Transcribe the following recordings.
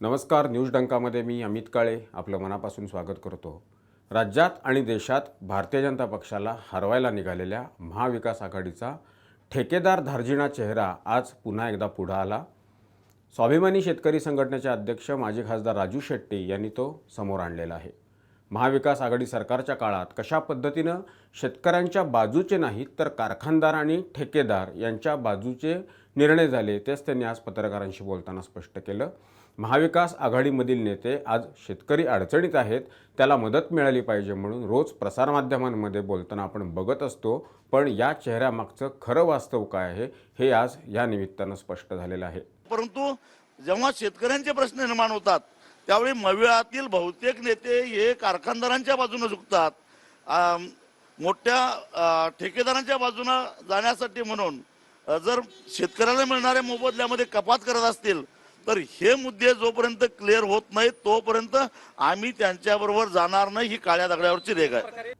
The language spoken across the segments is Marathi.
नमस्कार न्यूज डंकामध्ये मी अमित काळे आपलं मनापासून स्वागत करतो. राज्यात आणि देशात भारतीय जनता पक्षाला हरवायला निघालेल्या महाविकास आघाडीचा ठेकेदार धार्जिणा चेहरा आज पुन्हा एकदा पुढं आला. स्वाभिमानी शेतकरी संघटनेचे अध्यक्ष माजी खासदार राजू शेट्टी यांनी तो समोर आणलेला आहे. महाविकास आघाडी सरकारच्या काळात कशा पद्धतीनं शेतकऱ्यांच्या बाजूचे नाहीत तर कारखानदार आणि ठेकेदार यांच्या बाजूचे निर्णय झाले तेच त्यांनी आज पत्रकारांशी बोलताना स्पष्ट केलं. महाविकास आघाडीमधील नेते आज शेतकरी अडचणीत आहेत त्याला मदत मिळाली पाहिजे म्हणून रोज प्रसारमाध्यमांमध्ये बोलताना आपण बघत असतो. पण या चेहऱ्यामागचं खरं वास्तव काय आहे हे आज या निमित्तानं स्पष्ट झालेलं आहे. परंतु जेव्हा शेतकऱ्यांचे प्रश्न निर्माण होतात त्यावेळी मविळातील बहुतेक नेते हे कारखानदारांच्या बाजूने झुकतात. मोठ्या ठेकेदारांच्या बाजूने जाण्यासाठी म्हणून जर शेतकऱ्याला मिळणाऱ्या मोबदल्यामध्ये कपात करत असतील तर हे मुद्दे जोपर्यंत क्लिअर होत नाहीत तोपर्यंत आम्ही त्यांच्याबरोबर जाणार नाही ही काळ्या दगड्यावरची रेग आहे.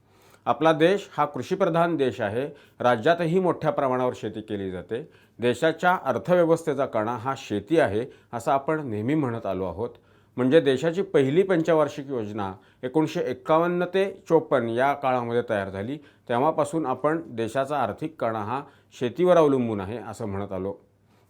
आपला देश हा कृषीप्रधान देश आहे. राज्यातही मोठ्या प्रमाणावर शेती केली जाते. देशाच्या अर्थव्यवस्थेचा कणा हा शेती आहे असं आपण नेहमी म्हणत आलो आहोत. म्हणजे देशाची पहिली पंचवार्षिक योजना एकोणीसशे एक्कावन्न ते चोपन्न या काळामध्ये तयार झाली. तेव्हापासून आपण देशाचा आर्थिक कणा हा शेतीवर अवलंबून आहे असं म्हणत आलो.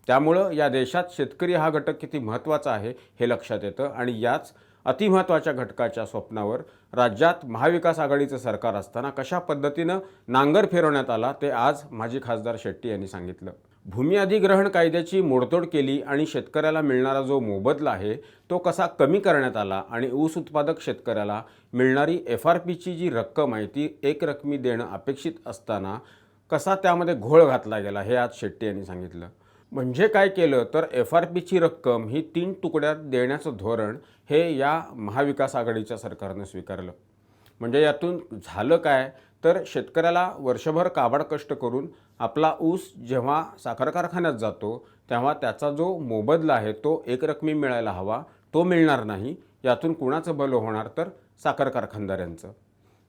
त्यामुळं या देशात शेतकरी हा घटक किती महत्त्वाचा आहे हे लक्षात येतं आणि याच अतिमहत्त्वाच्या घटकाच्या स्वप्नावर राज्यात महाविकास आघाडीचं सरकार असताना कशा पद्धतीनं नांगर फिरवण्यात आला ते आज माजी खासदार शेट्टी यांनी सांगितलं. भूमी अधिग्रहण कायद्याची मोडतोड केली आणि शेतकऱ्याला मिळणारा जो मोबदला आहे तो कसा कमी करण्यात आला आणि ऊस उत्पादक शेतकऱ्याला मिळणारी एफ आर पीची जी रक्कम आहे ती एक रकमी देणं अपेक्षित असताना कसा त्यामध्ये घोळ घातला गेला हे आज शेट्टी यांनी सांगितलं. म्हणजे काय केलं तर एफ आर पीची रक्कम ही तीन तुकड्यात देण्याचं धोरण हे या महाविकास आघाडीच्या सरकारनं स्वीकारलं. म्हणजे यातून झालं काय? तर शेतकऱ्याला वर्षभर काबाड कष्ट करून आपला ऊस जेव्हा साखर कारखान्यात जातो तेव्हा त्याचा जो मोबदला आहे तो एक रकमी मिळायला हवा तो मिळणार नाही. यातून कुणाचं भलं होणार तर साखर कारखानदारांचं.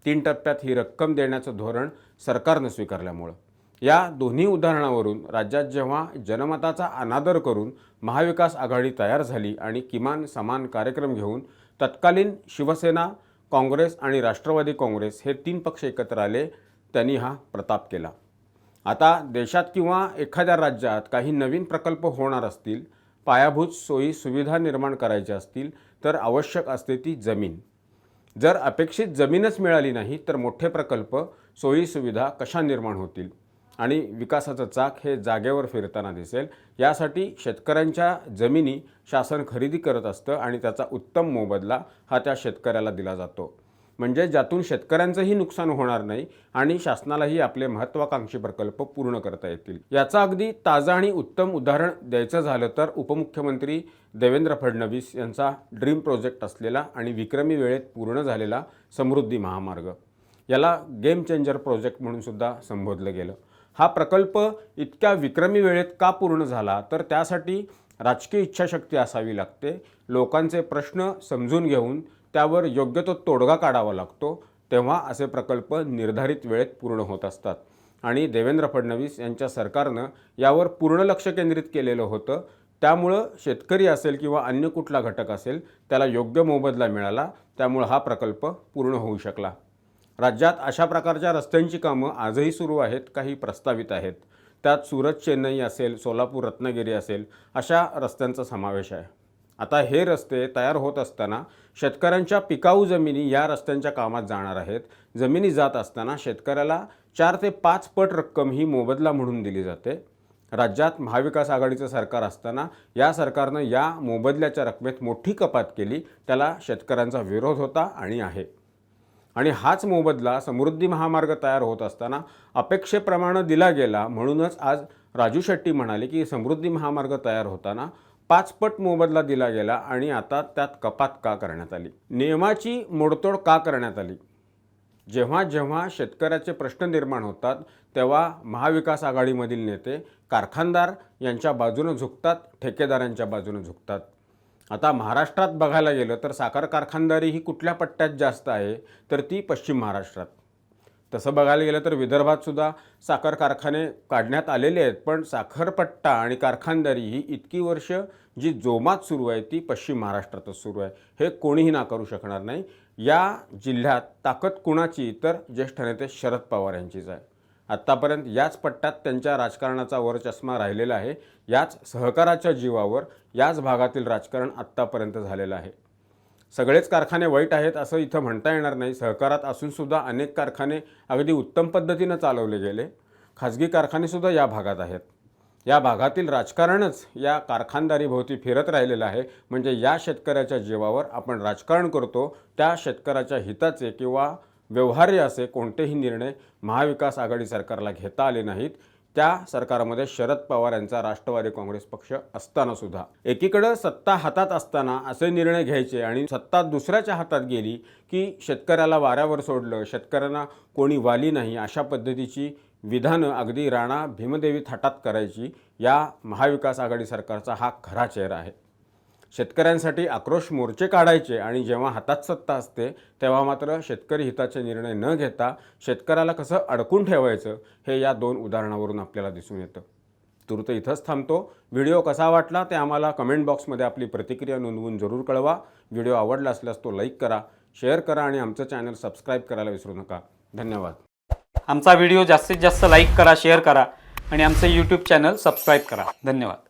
तीन टप्प्यात ही रक्कम देण्याचं धोरण सरकारनं स्वीकारल्यामुळं. या दोन्ही उदाहरणावरून राज्यात जेव्हा जनमताचा अनादर करून महाविकास आघाडी तयार झाली आणि किमान समान कार्यक्रम घेऊन तत्कालीन शिवसेना काँग्रेस आणि राष्ट्रवादी काँग्रेस हे तीन पक्ष एकत्र आले त्यांनी हा प्रताप केला. आता देशात किंवा एखाद्या राज्यात काही नवीन प्रकल्प होणार असतील पायाभूत सोयी सुविधा निर्माण करायच्या असतील तर आवश्यक असते ती जमीन. जर अपेक्षित जमीनच मिळाली नाही तर मोठे प्रकल्प सोयी सुविधा कशा निर्माण होतील? आणि विकासाचं चाक हे जागेवर फिरताना दिसेल. यासाठी शेतकऱ्यांच्या जमिनी शासन खरेदी करत असतं आणि त्याचा उत्तम मोबदला हा त्या शेतकऱ्याला दिला जातो. म्हणजे ज्यातून शेतकऱ्यांचंही नुकसान होणार नाही आणि शासनालाही आपले महत्त्वाकांक्षी प्रकल्प पूर्ण करता येतील. याचा अगदी ताजं आणि उत्तम उदाहरण द्यायचं झालं तर उपमुख्यमंत्री देवेंद्र फडणवीस यांचा ड्रीम प्रोजेक्ट असलेला आणि विक्रमी वेळेत पूर्ण झालेला समृद्धी महामार्ग. याला गेम चेंजर प्रोजेक्ट म्हणून सुद्धा संबोधलं गेलं. हा प्रकल्प इतक्या विक्रमी वेळेत का पूर्ण झाला? तर त्यासाठी राजकीय इच्छाशक्ती असावी लागते. लोकांचे प्रश्न समजून घेऊन त्यावर योग्य तो तोडगा काढावा लागतो. तेव्हा असे प्रकल्प निर्धारित वेळेत पूर्ण होत असतात. आणि देवेंद्र फडणवीस यांच्या सरकारनं यावर पूर्ण लक्ष केंद्रित केलेलं होतं. त्यामुळं शेतकरी असेल किंवा अन्य कुठला घटक असेल त्याला योग्य मोबदला मिळाला. त्यामुळं हा प्रकल्प पूर्ण होऊ शकला. राज्यात अशा प्रकारच्या रस्त्यांची कामं आजही सुरू आहेत काही प्रस्तावित आहेत. त्यात सुरत चेन्नई असेल सोलापूर रत्नागिरी असेल अशा रस्त्यांचा समावेश आहे. आता हे रस्ते तयार होत असताना शेतकऱ्यांच्या पिकाऊ जमिनी या रस्त्यांच्या कामात जाणार आहेत. जमिनी जात असताना शेतकऱ्याला चार ते पाच पट रक्कम ही मोबदला म्हणून दिली जाते. राज्यात महाविकास आघाडीचं सरकार असताना या सरकारनं या मोबदल्याच्या रकमेत मोठी कपात केली. त्याला शेतकऱ्यांचा विरोध होता आणि आहे. आणि हाच मोबदला समृद्धी महामार्ग तयार होत असताना अपेक्षेप्रमाणे दिला गेला म्हणूनच आज राजू शेट्टी म्हणाले की समृद्धी महामार्ग तयार होताना पाचपट मोबदला दिला गेला आणि आता त्यात कपात का करण्यात आली? नियमाची मोडतोड का करण्यात आली? जेव्हा जेव्हा शेतकऱ्याचे प्रश्न निर्माण होतात तेव्हा महाविकास आघाडीमधील नेते कारखानदार यांच्या बाजूनं झुकतात ठेकेदारांच्या बाजूनं झुकतात. आता महाराष्ट्रात बघायला गेलं तर साखर कारखानदारी ही कुठल्या पट्ट्यात जास्त आहे तर ती पश्चिम महाराष्ट्रात. तसं बघायला गेलं तर विदर्भातसुद्धा साखर कारखाने काढण्यात आलेले आहेत पण साखरपट्टा आणि कारखानदारी ही इतकी वर्ष जी जोमात सुरू आहे ती पश्चिम महाराष्ट्रातच सुरू आहे. हे कोणीही नाकारू शकणार नाही. या जिल्ह्यात ताकद कुणाची? तर ज्येष्ठ नेते शरद पवार यांचीच आहे. आत्तापर्यंत याच पट्ट्यात त्यांच्या राजकारणाचा वरचष्मा राहिलेला आहे. याच सहकाराच्या जीवावर याच भागातील राजकारण आत्तापर्यंत झालेलं आहे. सगळेच कारखाने वाईट आहेत असं इथं म्हणता येणार नाही. सहकारात असूनसुद्धा अनेक कारखाने अगदी उत्तम पद्धतीनं चालवले गेले. खाजगी कारखानेसुद्धा या भागात आहेत. या भागातील राजकारणच या कारखानदारीभोवती फिरत राहिलेलं आहे. म्हणजे या शेतकऱ्याच्या जीवावर आपण राजकारण करतो त्या शेतकऱ्याच्या हिताचे किंवा व्यवहार्य असे कोणतेही निर्णय महाविकास आघाडी सरकारला घेता आले नाहीत. त्या सरकारमध्ये शरद पवार यांचा राष्ट्रवादी काँग्रेस पक्ष असताना सुद्धा. एकीकडं सत्ता हातात असताना असे निर्णय घ्यायचे आणि सत्ता दुसऱ्याच्या हातात गेली की शेतकऱ्याला वाऱ्यावर सोडलं शेतकऱ्यांना कोणी वाली नाही अशा पद्धतीची विधानं अगदी राणा भीमदेवी थाटात करायची या महाविकास आघाडी सरकारचा हा खरा चेहरा आहे. शेतकऱ्यांसाठी आक्रोश मोर्चे काढायचे आणि जेव्हा हातात सत्ता असते तेव्हा मात्र शेतकरी हिताचे निर्णय न घेता शेतकऱ्याला कसं अडकून ठेवायचं हे या दोन उदाहरणावरून आपल्याला दिसून येतं. तूर्त इथंच थांबतो. व्हिडिओ कसा वाटला ते आम्हाला कमेंट बॉक्समध्ये आपली प्रतिक्रिया नोंदवून जरूर कळवा. व्हिडिओ आवडला असल्यास तो लाईक करा शेअर करा आणि आमचं चॅनल सबस्क्राईब करायला विसरू नका. धन्यवाद. आमचा व्हिडिओ जास्तीत जास्त लाईक करा शेअर करा आणि आमचं यूट्यूब चॅनल सबस्क्राईब करा. धन्यवाद.